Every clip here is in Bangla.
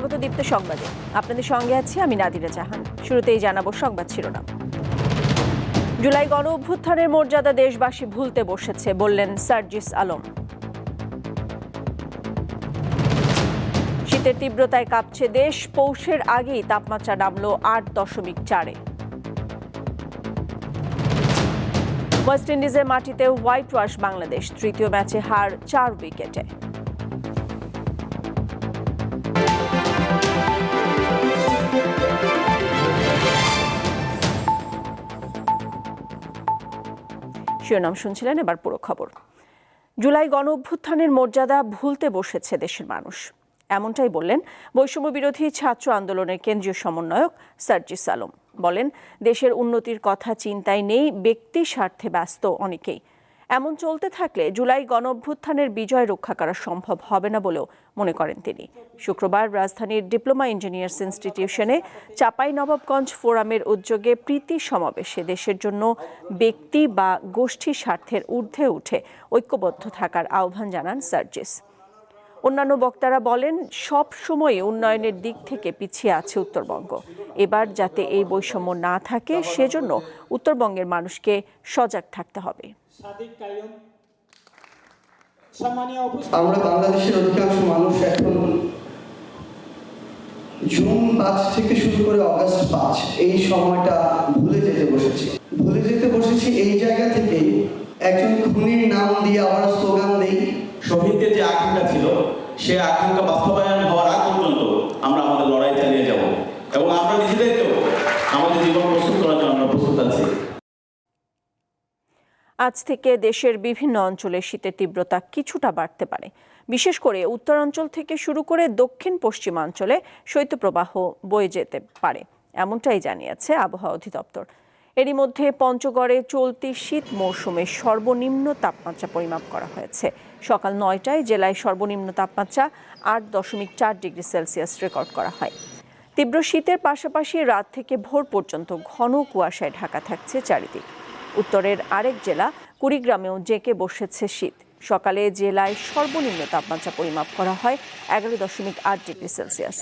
স্বাগত দীপ্ত সংবাদে। আপনাদের সঙ্গে আছি আমি নাদিরা জাহান। শুরুতেই জানাব সংবাদ শিরোনাম। জুলাই গণ অভ্যুত্থানের মর্যাদা দেশবাসী ভুলতে বসেছে বললেন সার্জিস আলম। শীতের তীব্রতায় কাঁপছে দেশ, পৌষের আগেই তাপমাত্রা নামল আট দশমিক চারে। ওয়েস্ট ইন্ডিজের মাটিতে হোয়াইট ওয়াশ বাংলাদেশ, তৃতীয় ম্যাচে হার চার উইকেটে। শিরোনাম শুনছিলেন, এবার পুরো খবর। জুলাই গণ অভ্যুত্থানের মর্যাদা ভুলতে বসেছে দেশের মানুষ। এমনটাই বললেন বৈষম্য বিরোধী ছাত্র আন্দোলনের কেন্দ্রীয় সমন্বয়ক সার্জিস আলম বলেন, দেশের উন্নতির কথা চিন্তায় নেই, ব্যক্তি স্বার্থে ব্যস্ত অনেকেই। এমন চলতে থাকলে জুলাই গণ অভ্যুত্থানের বিজয় রক্ষা করা সম্ভব হবে না বলেও মনে করেন তিনি। শুক্রবার রাজধানীর ডিপ্লোমা ইঞ্জিনিয়ার্স ইনস্টিটিউশনে চাপাই নবাবগঞ্জ ফোরামের উদ্যোগে প্রীতি সমাবেশে দেশের জন্য ব্যক্তি বা গোষ্ঠী স্বার্থের ঊর্ধ্বে উঠে ঐক্যবদ্ধ থাকার আহ্বান জানান সার্জিস। অন্যান্য বক্তারা বলেন, সব সময় উন্নয়নের দিক থেকে পিছিয়ে আছে উত্তরবঙ্গ। এবার যাতে এই বৈষম্য না থাকে, সেজন্য উত্তরবঙ্গের মানুষকে সজাগ থাকতে হবে। সাদিক কায়ুম সম্মানীয় উপস্থিত আমরা বাংলাদেশের অধিকাংশ মানুষ এখন জুন পাঁচ থেকে শুরু করে অগাস্ট পাঁচ এই সময়টা ভুলে যেতে বসেছি। ভুলে যেতে বসেছি এই জায়গা থেকে। একজন খুনির নাম দিয়ে আবার স্লোগান দেই। শহীদদের যে আকাঙ্ক্ষা ছিল সে আকাঙ্ক্ষা বাস্তবায়ন হওয়ার আগ পর্যন্ত আমরা আমাদের লড়াই চালিয়ে যাব। এবং আমরা নিজেদেরকেও আমাদের জীবন প্রস্তুত করার জন্য আমরা প্রস্তুত আছি। আজ থেকে দেশের বিভিন্ন অঞ্চলে শীতের তীব্রতা কিছুটা বাড়তে পারে। বিশেষ করে উত্তরাঞ্চল থেকে শুরু করে দক্ষিণ পশ্চিমাঞ্চলে শৈত্যপ্রবাহ বয়ে যেতে পারে, এমনটাই জানিয়েছে আবহাওয়া অধিদপ্তর। এরই মধ্যে পঞ্চগড়ে চলতি শীত মৌসুমে সর্বনিম্ন তাপমাত্রা পরিমাপ করা হয়েছে। সকাল নয়টায় জেলায় সর্বনিম্ন তাপমাত্রা আট দশমিক চার ডিগ্রি সেলসিয়াস রেকর্ড করা হয়। তীব্র শীতের পাশাপাশি রাত থেকে ভোর পর্যন্ত ঘন কুয়াশায় ঢাকা থাকছে চারিদিক। উত্তরের আরেক জেলা, কুড়িগ্রামেও জেঁকে বসেছে শীত। সকালে জেলায় সর্বনিম্ন তাপমাত্রা পরিমাপ করা হয় এগারো দশমিক আট ডিগ্রি সেলসিয়াস।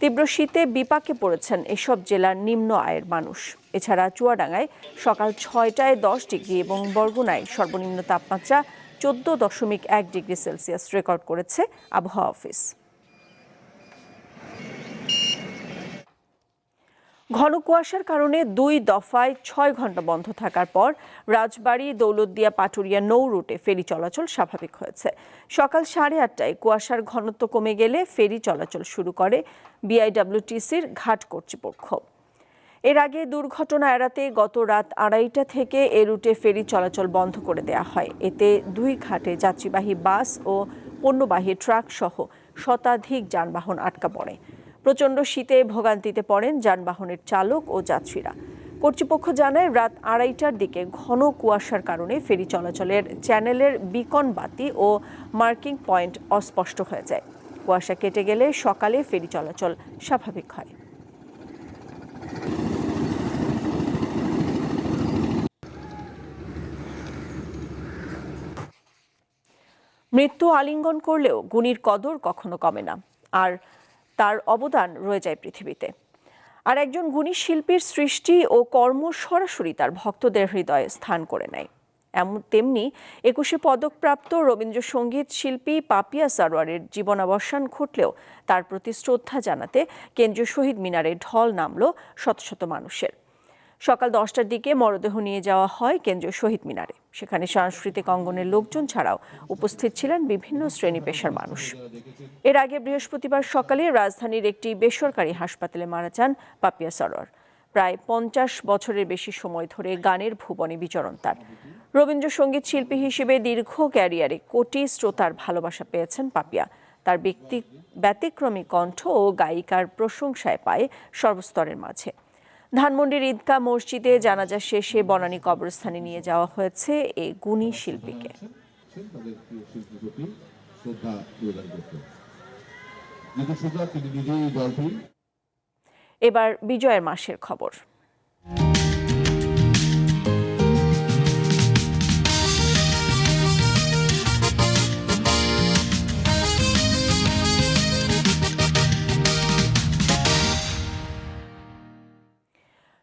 তীব্র শীতে বিপাকে পড়েছেন এসব জেলার নিম্ন আয়ের মানুষ। এছাড়া চুয়াডাঙ্গায় সকাল ছয়টায় দশ ডিগ্রি এবং বরগুনায় সর্বনিম্ন তাপমাত্রা চোদ্দ দশমিক এক ডিগ্রি সেলসিয়াস রেকর্ড করেছে আবহাওয়া অফিস। ঘন কুয়াশার কারণে দুই দফায় ছয় ঘণ্টা বন্ধ থাকার পর রাজবাড়ী, দৌলতদিয়া, পাটুরিয়া নৌ রুটে ফেরি চলাচল স্বাভাবিক হয়েছে। সকাল সাড়ে আটটায় কুয়াশার ঘনত্ব কমে গেলে ফেরি চলাচল শুরু করে বিআইডব্লিউটিসির ঘাট কর্তৃপক্ষ। এর আগে দুর্ঘটনা এড়াতে গত রাত আড়াইটা থেকে এ রুটে ফেরি চলাচল বন্ধ করে দেওয়া হয়। এতে দুই ঘাটে যাত্রীবাহী বাস ও পণ্যবাহী ট্রাক সহ শতাধিক যানবাহন আটকা পড়ে। প্রচণ্ড শীতে ভোগান্তিতে পড়েন যানবাহনের চালক ও যাত্রীরা। কর্তৃপক্ষ জানায়, রাত আড়াইটার দিকে ঘন কুয়াশার কারণে ফেরি চলাচলের চ্যানেলের বিকন বাতি ও মার্কিং পয়েন্ট অস্পষ্ট হয়ে যায়। কুয়াশা কেটে গেলে সকালে ফেরি চলাচল স্বাভাবিক হয়। মৃত্যু আলিঙ্গন করলেও গুণীর কদর কখনো কমে না। আর তার অবদান রয়ে যায় পৃথিবীতে। আর একজন গুণী শিল্পীর সৃষ্টি ও কর্ম সরাসরি তার ভক্তদের হৃদয়ে স্থান করে নেয়। এমন তেমনি একুশে পদকপ্রাপ্ত রবীন্দ্রসঙ্গীত শিল্পী পাপিয়া সারোয়ারের জীবনাবসান ঘটলেও তার প্রতি শ্রদ্ধা জানাতে কেন্দ্রীয় শহীদ মিনারে ঢল নামল শত শত মানুষের। সকাল দশটার দিকে মরদেহ নিয়ে যাওয়া হয় কেন্দ্রীয় শহীদ মিনারে। সেখানে সাংস্কৃতিক অঙ্গনের লোকজন ছাড়াও উপস্থিত ছিলেন বিভিন্ন শ্রেণি পেশার মানুষ। এর আগে বৃহস্পতিবার সকালে রাজধানীর একটি বেসরকারি হাসপাতালে মারা যান পাপিয়া সরোয়ার। প্রায় পঞ্চাশ বছরের বেশি সময় ধরে গানের ভুবনে বিচরণ তার। রবীন্দ্রসঙ্গীত শিল্পী হিসেবে দীর্ঘ ক্যারিয়ারে কোটি শ্রোতার ভালোবাসা পেয়েছেন পাপিয়া। তার ব্যক্তি ব্যতিক্রমী কণ্ঠ ও গায়িকার প্রশংসায় পায় সর্বস্তরের মাঝে। ধানমন্ডির ঈদগাহ মসজিদে জানাজা শেষে বনানী কবরস্থানে নিয়ে যাওয়া হয়েছে এই গুণী শিল্পীকে। এবার বিজয়ের মাসের খবর।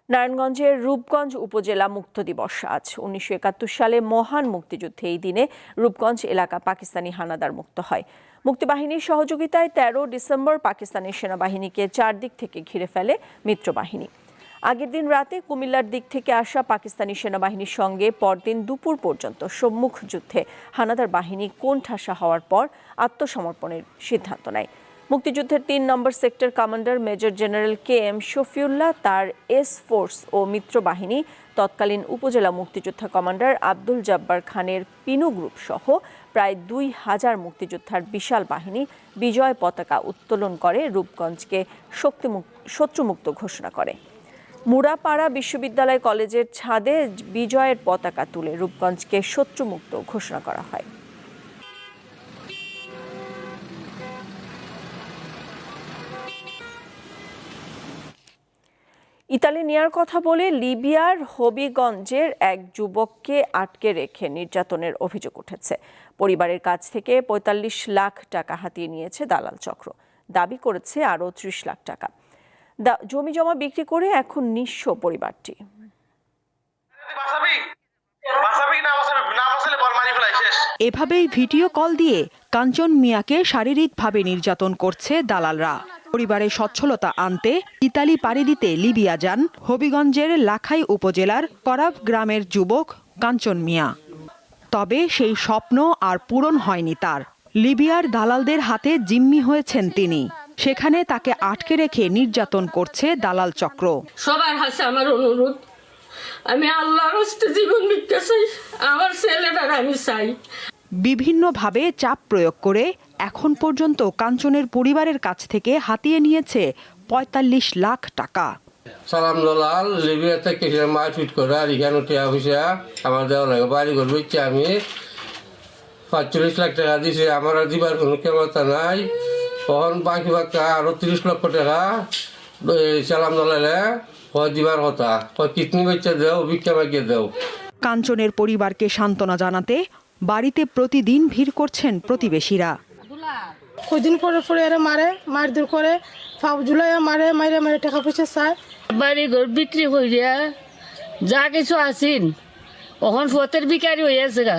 নারায়ণগঞ্জের রূপগঞ্জ উপজেলা মুক্ত দিবস আজ। উনিশশো একাত্তর সালে মহান মুক্তিযুদ্ধে এই দিনে রূপগঞ্জ এলাকা পাকিস্তানি হানাদার মুক্ত হয়। মুক্তিবাহিনীর সহযোগিতায় তেরো ডিসেম্বর পাকিস্তানি সেনাবাহিনীকে চারদিক থেকে ঘিরে ফেলে মিত্রবাহিনী। আগের দিন রাতে কুমিল্লার দিক থেকে আসা পাকিস্তানি সেনাবাহিনীর সঙ্গে পরদিন দুপুর পর্যন্ত সম্মুখ যুদ্ধে হানাদার বাহিনী কোণঠাসা হওয়ার পর আত্মসমর্পণের সিদ্ধান্ত নেয়। মুক্তিযুদ্ধের তিন number sector commander major general K M Shafiullah, তার এস ফোর্স ও মিত্র বাহিনী, তৎকালীন উপজেলা মুক্তিযোদ্ধা কমান্ডার আব্দুল জব্বার খানের পিনু গ্রুপ সহ প্রায় দুই হাজার মুক্তিযোদ্ধার বিশাল বাহিনী বিজয় পতাকা উত্তোলন করে, রূপগঞ্জকে শত্রুমুক্ত ঘোষণা করে। মুড়াপাড়া বিশ্ববিদ্যালয় কলেজের ছাদে বিজয়ের পতাকা তুলে রূপগঞ্জকে শত্রুমুক্ত ঘোষণা করা হয়। ইতালি নেয়ার কথা বলে লিবিয়ার হবিগঞ্জের এক যুবককে আটকে রেখে নির্যাতনের অভিযোগ উঠেছে। পরিবারের কাছ থেকে পঁয়তাল্লিশ লাখ টাকা হাতিয়ে নিয়েছে দালাল চক্র। দাবি করেছে আরও ত্রিশ লাখ টাকা। জমি জমা বিক্রি করে এখন নিঃস্ব পরিবারটি। এভাবেই ভিডিও কল দিয়ে কাঞ্চন মিয়াকে শারীরিকভাবে নির্যাতন করছে দালালরা। পরিবারে সচ্ছলতা আনতে ইতালি পাড়ি দিতে লিবিয়া যান হবিগঞ্জের লাখাই উপজেলার করাব গ্রামের যুবক কাঞ্চন মিয়া। তবে সেই স্বপ্ন আর পূরণ হয়নি তার। লিবিয়ার দালালদের হাতে জিম্মি হয়েছেন তিনি। সেখানে তাকে আটকে রেখে নির্যাতন করছে দালাল চক্র। সবার কাছে আমার অনুরোধ। আমি আল্লাহর হস্তে জীবন ভিক্ষা চাই। আমার ছেলেটার আমি চাই। বিভিন্নভাবে চাপ প্রয়োগ করে এখন পর্যন্ত কাঞ্চনের পরিবারের কাছ থেকে হাতিয়ে নিয়েছে পঁয়তাল্লিশ লাখ টাকা। সালাম দলাল লিবিয়া থেকে মারপিট করে আর এখানে পয়সা আমার দেওয়া লাগে বাড়ি ঘর বেচছি আমি পাঁচচল্লিশ লাখ টাকা দিছে আমার আর দিবার কোনো ক্ষমতা নাই। তখন বাকি বাক্কা আরও তিরিশ লক্ষ টাকা সালাম দলালে দিবার কথা কয় কিডনি বেচে দেও ভিক্ষা দেও। কাঞ্চনের পরিবারকে সান্ত্বনা জানাতে বাড়িতে প্রতিদিন ভিড় করছেন প্রতিবেশীরা। কদিন পরে পরে এরা মারে মারধর করে ফাউ জুলাই মারে মারে মারে টাকা পয়সা চায়। বাড়ি ঘর বিক্রি হইয়া যা কিছু আছেন ওখান ফতের বিকারি হইয়াছে গা।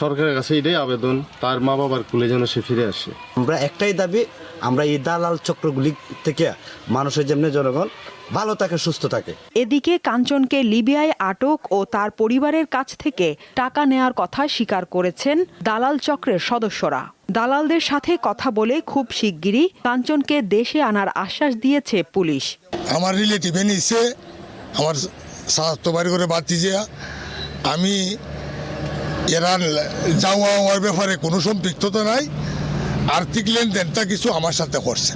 সরকারের কাছে এটাই আবেদন তার মা বাবার কুলে যেন সে ফিরে আসে। আমরা একটাই দাবি আমরা এই দালাল চক্রগুলি থেকে মানুষের যেমনি জনগণ ভালো থাকে সুস্থ থাকে। এদিকে কাঞ্চনকে লিবিয়ায় আটক ও তার পরিবারের কাছ থেকে টাকা নেয়ার কথা স্বীকার করেছেন দালাল চক্রের সদস্যরা। দালালদের সাথে কথা বলে খুব শিগগিরই কাঞ্চনকে দেশে আনার আশ্বাস দিয়েছে পুলিশ। আমার রিলেটিভে নিচ্ছে আমার স্বাস্থ্য বাড়ি করে বাড়তি যে আমি এরা যাওয়া হওয়ার ব্যাপারে কোনো সম্পৃক্ততা নাই আর্থিক লেনদেনটা কিছু আমার সাথে করছে।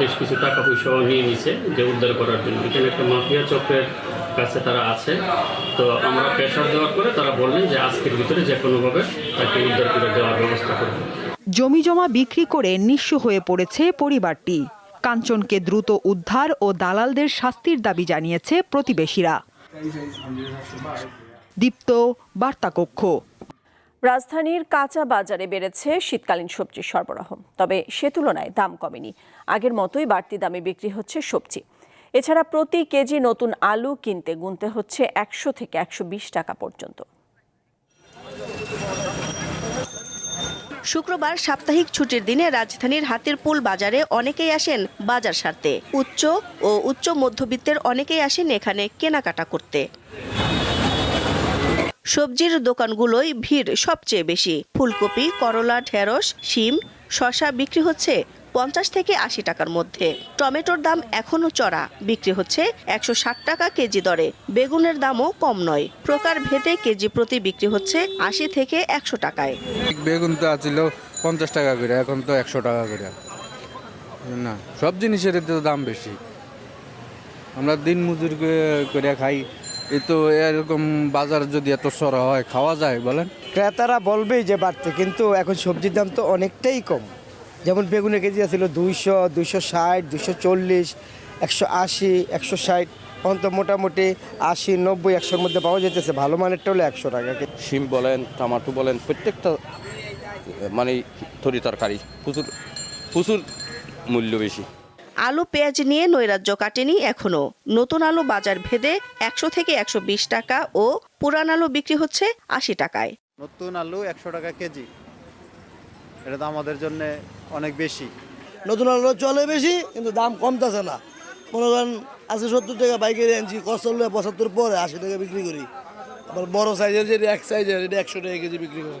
বেশ কিছু টাকা পয়সাও নিয়ে নিছে যে উদ্ধার করার জন্য। এখানে একটা মাফিয়া চক্রের কাছে তারা আছে। তো আমরা প্রেশার দেওয়ার পরে তারা বললেন যে আজকের ভিতরে যে কোনোভাবে তাকে উদ্ধার করে দেওয়ার ব্যবস্থা করবে। জমি জমা বিক্রি করে নিঃস্ব হয়ে পড়েছে পরিবারটি। কাঞ্চনকে দ্রুত উদ্ধার ও দালালদের শাস্তির দাবি জানিয়েছে প্রতিবেশীরা। দীপ্ত বার্তাকক্ষ। রাজধানীর কাঁচা বাজারে বেড়েছে শীতকালীন সবজির সরবরাহ তবে সে তুলনায় দাম কমেনি। আগের মতোই বাড়তি দামে বিক্রি হচ্ছে সবজি। এছাড়া প্রতি কেজি নতুন আলু কিনতে গুনতে হচ্ছে একশো থেকে একশো বিশ টাকা পর্যন্ত। শুক্রবার সাপ্তাহিক ছুটির দিনে রাজধানীর হাতির পুল বাজারে অনেকেই আসেন বাজার সারতে। উচ্চ ও উচ্চ মধ্যবিত্তের অনেকেই আসেন এখানে কেনাকাটা করতে। সবজির দোকানগুলোই ভিড় সবচেয়ে বেশি। ফুলকপি, করলা, ঢেঁড়স, শিম শশা বিক্রি হচ্ছে পঞ্চাশ থেকে আশি টাকার মধ্যে। টমেটোর দাম এখনও চড়া। বিক্রি হচ্ছে একশো ষাট টাকা কেজি দরে। বেগুনের দামও কম নয়। প্রকার ভেদে কেজি প্রতি বিক্রি হচ্ছে আশি থেকে একশো টাকায়। বেগুন তো আছিল পঞ্চাশ টাকা করে এখন তো একশো টাকা করে। না সব জিনিসের তো দাম বেশি। আমরা দিন মজুর করে খাই। এই তো এরকম বাজার যদি এত সরা হয় খাওয়া যায় বলেন। ক্রেতারা বলবেই যে বাড়তে কিন্তু এখন সবজির দাম তো অনেকটাই কম। যেমন বেগুনের কেজি ছিল দুইশো দুইশো ষাট দুইশো চল্লিশ একশো আশি একশো ষাট। এখন তো মোটামুটি আশি নব্বই একশোর মধ্যে পাওয়া যেতেছে ভালো মানেরটা হলো একশো টাকা শিম বলেন টমাটো বলেন প্রত্যেকটা মানে তরি তরকারি প্রচুর প্রচুর মূল্য বেশি। আলু পেঁয়াজ নিয়ে নৈরাজ্য কাটেনি এখনও। নতুন আলু বাজার ভেদে একশো থেকে একশো বিশ টাকা ও পুরান আলু বিক্রি হচ্ছে আশি টাকায়। নতুন আলু একশো টাকা কেজি। এটা তো আমাদের জন্য অনেক বেশি। নতুন আলু চলে বেশি কিন্তু দাম কমতেছে না। মনে করেন আশি সত্তর টাকা বাইকের আনছি কষ্ট পঁচাত্তর পরে আশি টাকা বিক্রি করি। আবার বড় সাইজের যেটা এক সাইজের এটা একশো টাকা কেজি বিক্রি করি।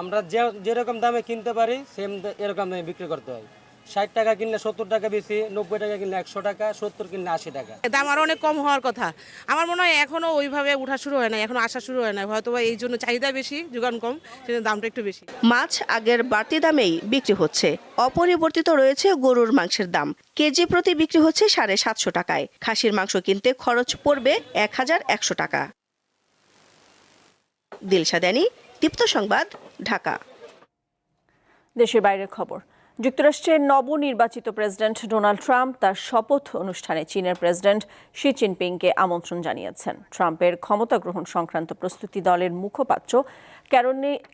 আমরা যে যেরকম দামে কিনতে পারি সেম এরকম দামে বিক্রি করতে হয়। ষাট টাকা কিনলে সত্তর টাকা বেশি নব্বই টাকা কিনলে একশো টাকা সত্তর কিনলে আশি টাকা। দাম আরও অনেক কম হওয়ার কথা। আমার মনে হয় এখনও ওইভাবে উঠা শুরু হয় না এখনও আসা শুরু হয় না হয়তো এই জন্য চাহিদা বেশি যোগান কম সেজন্য দামটা একটু বেশি। মাছ আগের বাড়তি দামেই বিক্রি হচ্ছে। অপরিবর্তিত রয়েছে গরুর মাংসের দাম। কেজি প্রতি বিক্রি হচ্ছে সাড়ে সাতশো টাকায়। খাসির মাংস কিনতে খরচ পড়বে এক হাজার একশো টাকা। দিলশাদানি দীপ্ত সংবাদ ঢাকা। দেশের বাইরের খবর। যুক্তরাষ্ট্রের নবনির্বাচিত প্রেসিডেন্ট ডোনাল্ড ট্রাম্প তার শপথ অনুষ্ঠানে চীনের প্রেসিডেন্ট শি জিনপিংকে আমন্ত্রণ জানিয়েছেন। ট্রাম্পের ক্ষমতা গ্রহণ সংক্রান্ত প্রস্তুতি দলের মুখপাত্র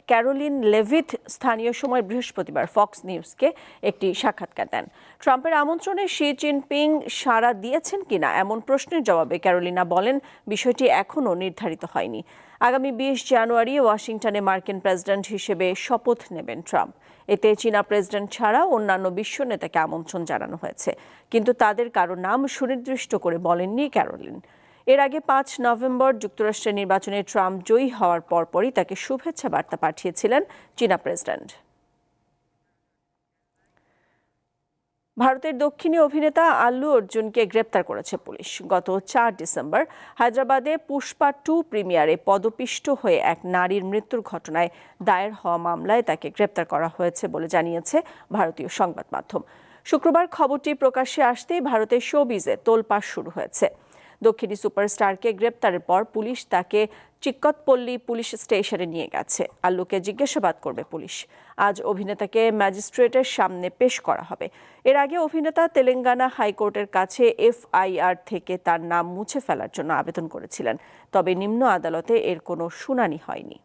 ক্যারোলিন লেভিথ স্থানীয় সময় বৃহস্পতিবার ফক্স নিউজকে একটি সাক্ষাৎকার দেন। ট্রাম্পের আমন্ত্রণে শি জিনপিং সাড়া দিয়েছেন কিনা এমন প্রশ্নের জবাবে ক্যারোলিনা বলেন, বিষয়টি এখনও নির্ধারিত হয়নি। আগামী বিশ জানুয়ারি ওয়াশিংটনে মার্কিন প্রেসিডেন্ট হিসেবে শপথ নেবেন ট্রাম্প। এতে চীনা প্রেসিডেন্ট ছাড়া অন্যান্য বিশ্ব নেতাকে আমন্ত্রণ জানানো হয়েছে। কিন্তু তাদের কারও নাম সুনির্দিষ্ট করে বলেননি ক্যারোলিন। এর আগে পাঁচ নভেম্বর যুক্তরাষ্ট্রের নির্বাচনে ট্রাম্প জয়ী হওয়ার পরপরই তাকে শুভেচ্ছা বার্তা পাঠিয়েছিলেন চীনা প্রেসিডেন্ট। ভারতের দক্ষিণী অভিনেতা আল্লু অর্জুনকে গ্রেপ্তার করেছে পুলিশ। গত চার ডিসেম্বর হায়দ্রাবাদে পুষ্পা টু প্রিমিয়ারে পদপিষ্ট হয়ে এক নারীর মৃত্যুর ঘটনায় দায়ের হওয়া মামলায় তাকে গ্রেপ্তার করা হয়েছে বলে জানিয়েছে ভারতীয় সংবাদ মাধ্যম। শুক্রবার খবরটি প্রকাশ্যে আসতেই ভারতের শোবিজে তোলপাড় শুরু হয়েছে। দক্ষিণী সুপারস্টারকে গ্রেপ্তারের পর পুলিশ তাকে চিক্কতপল্লী পুলিশ স্টেশনে নিয়ে গেছে আল্লুকে জিজ্ঞাসাবাদ করবে পুলিশ। আজ অভিনেতাকে ম্যাজিস্ট্রেটের সামনে পেশ করা হবে। এর আগে অভিনেতা তেলেঙ্গানা হাইকোর্টের কাছে এফআইআর থেকে তার নাম মুছে ফেলার জন্য আবেদন করেছিলেন, তবে নিম্ন আদালতে এর কোনো শুনানি হয়নি।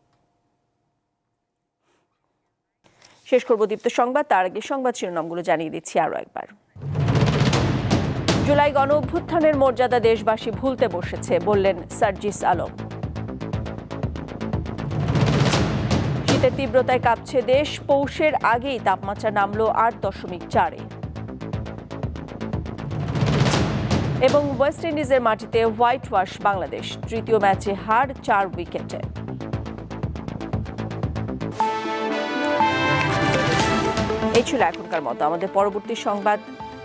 শেষ করব দীপ্ত সংবাদ, তার আগে সংবাদ শিরোনামগুলো জানিয়ে দিচ্ছি আরও একবার। জুলাই গণ অভ্যুত্থানের মর্যাদা দেশবাসী ভুলতে বসেছে, বললেন সার্জিস আলম। শীতের তীব্রতায় কাঁপছে দেশ, পৌষের আগেই তাপমাত্রা নামলো আট দশমিক চারে। এবং ওয়েস্ট ইন্ডিজের মাটিতে হোয়াইট ওয়াশ বাংলাদেশ, তৃতীয় ম্যাচে হার চার উইকেটে। এই ছিল এখনকার মতো। আমাদের পরবর্তী সংবাদ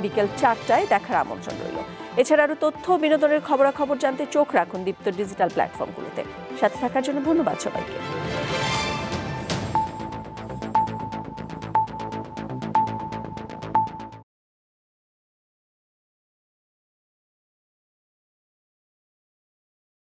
বিকেল চারটায় দেখার আমন্ত্রণ রইল। এছাড়া আরও তথ্য, বিনোদনের খবরাখবর জানতে চোখ রাখুন দীপ্ত ডিজিটাল প্ল্যাটফর্মগুলোতে। সাথে থাকার জন্য ধন্যবাদ সবাইকে।